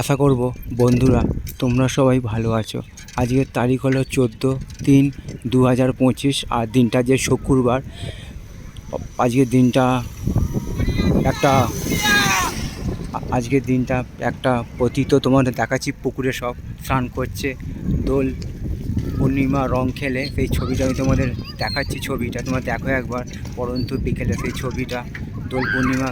আশা করব, বন্ধুরা, তোমরা সবাই ভালো আছো। আজকের তারিখ হলো চোদ্দ তিন দু হাজার পঁচিশ, আর দিনটা যে শুক্রবার, আজকের দিনটা একটা, আজকের দিনটা একটা পতিত, তোমাদের দেখাচ্ছি, পুকুরে সব স্নান করছে। দোল পূর্ণিমা রং খেলে, সেই ছবিটা আমি তোমাদের দেখাচ্ছি, ছবিটা তোমরা দেখো একবার, পরন্তু বিকেলে সেই ছবিটা, দোল পূর্ণিমা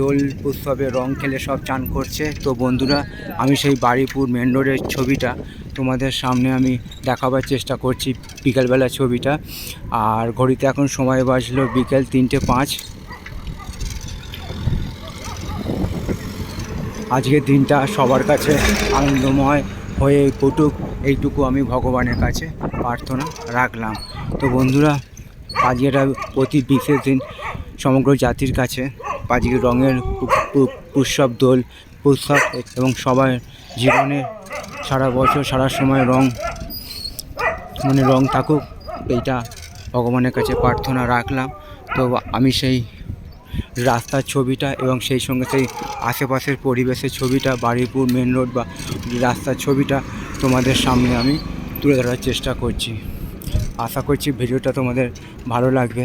দোল উৎসবে রং খেলে সব চান করছে। তো বন্ধুরা, আমি সেই বাড়িপুর মেন রোডের ছবিটা তোমাদের সামনে আমি দেখাবার চেষ্টা করছি বিকেলবেলা ছবিটা। আর ঘড়িতে এখন সময় বাজলো বিকেল তিনটে পাঁচ। আজকের দিনটা সবার কাছে আনন্দময় হয়ে ফুটুক এইটুকু আমি ভগবানের কাছে প্রার্থনা রাখলাম। তো বন্ধুরা আজকে একটা অতি বিশেষ দিন সমগ্র জাতির কাছে। আজকে রঙের উৎসব দোল উৎসব এবং সবার জীবনে সারা বছর, সারা সময় রং মানে রং থাকুক, এইটা ভগবানের কাছে প্রার্থনা রাখলাম। তো আমি সেই রাস্তার ছবিটা এবং সেই সঙ্গে সেই আশেপাশের পরিবেশের ছবিটা, বাড়িপুর মেন রোড বা রাস্তার ছবিটা তোমাদের সামনে আমি তুলে ধরার চেষ্টা করছি। আশা করছি ভিডিওটা তোমাদের ভালো লাগবে।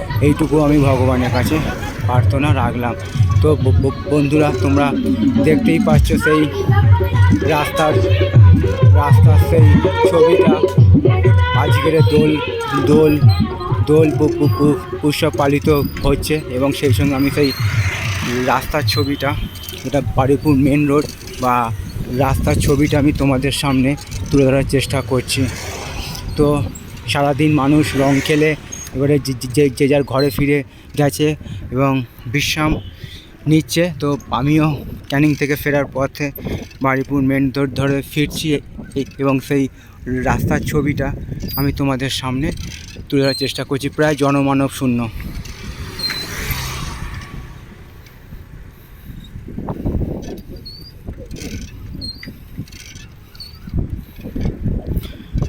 এইটুকু আমি ভগবানের কাছে প্রার্থনা রাখলাম। তো বন্ধুরা, তোমরা দেখতেই পাচ্ছ সেই রাস্তার রাস্তার সেই ছবিটা। আজকের দোল দোল দোল উৎসব পালিত হচ্ছে এবং সেই সঙ্গে আমি সেই রাস্তার ছবিটা এটা বাড়িপুর মেন রোড বা রাস্তার ছবিটা আমি তোমাদের সামনে তুলে ধরার চেষ্টা করছি। তো সারাদিন মানুষ রং খেলে এবারে যে- যে- যার ঘরে ফিরে গেছে এবং বিশ্রাম নিচ্ছে, তো আমিও ক্যানিং থেকে ফেরার পথে বাড়িপুর মেন রোড ধরে ফিরছি এবং সেই রাস্তার ছবিটা আমি তোমাদের সামনে তুলে ধরার চেষ্টা করছি। প্রায় জনমানব শূন্য।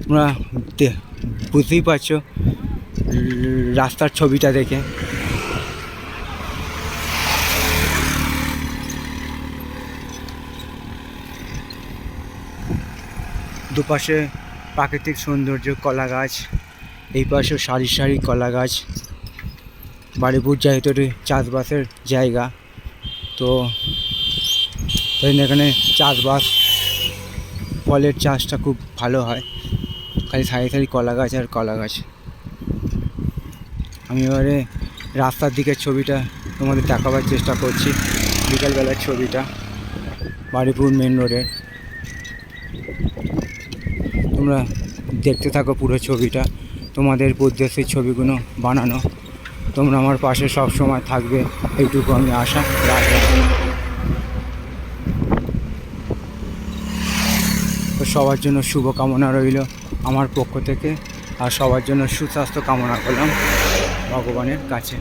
তোমরা বুঝতেই পারছ রাস্তার ছবিটা দেখে। দুপাশে প্রাকৃতিক সৌন্দর্য কলা গাছ, এই পাশেও সারি সারি কলা গাছ। বাড়িপুর যেহেতু চাষবাসের জায়গা, তো এখানে চাষবাস, ফলের চাষটা খুব ভালো হয়। খালি সারি সারি কলা গাছ আর কলা গাছ। আমি এবারে রাস্তার দিকের ছবিটা তোমাদের দেখাবার চেষ্টা করছি, বিকালবেলার ছবিটা, বাড়িপুর মেন রোডের তোমরা দেখতে থাকো পুরো ছবিটা, তোমাদের উদ্দেশ্যে ছবিগুলো বানানো। তোমরা আমার পাশে সব সময় থাকবে, এইটুকু আমি আশা রাখলাম তো সবার জন্য শুভ কামনা রইল আমার পক্ষ থেকে, আর সবার জন্য সুস্বাস্থ্য কামনা করলাম। ভগবানের কাছে।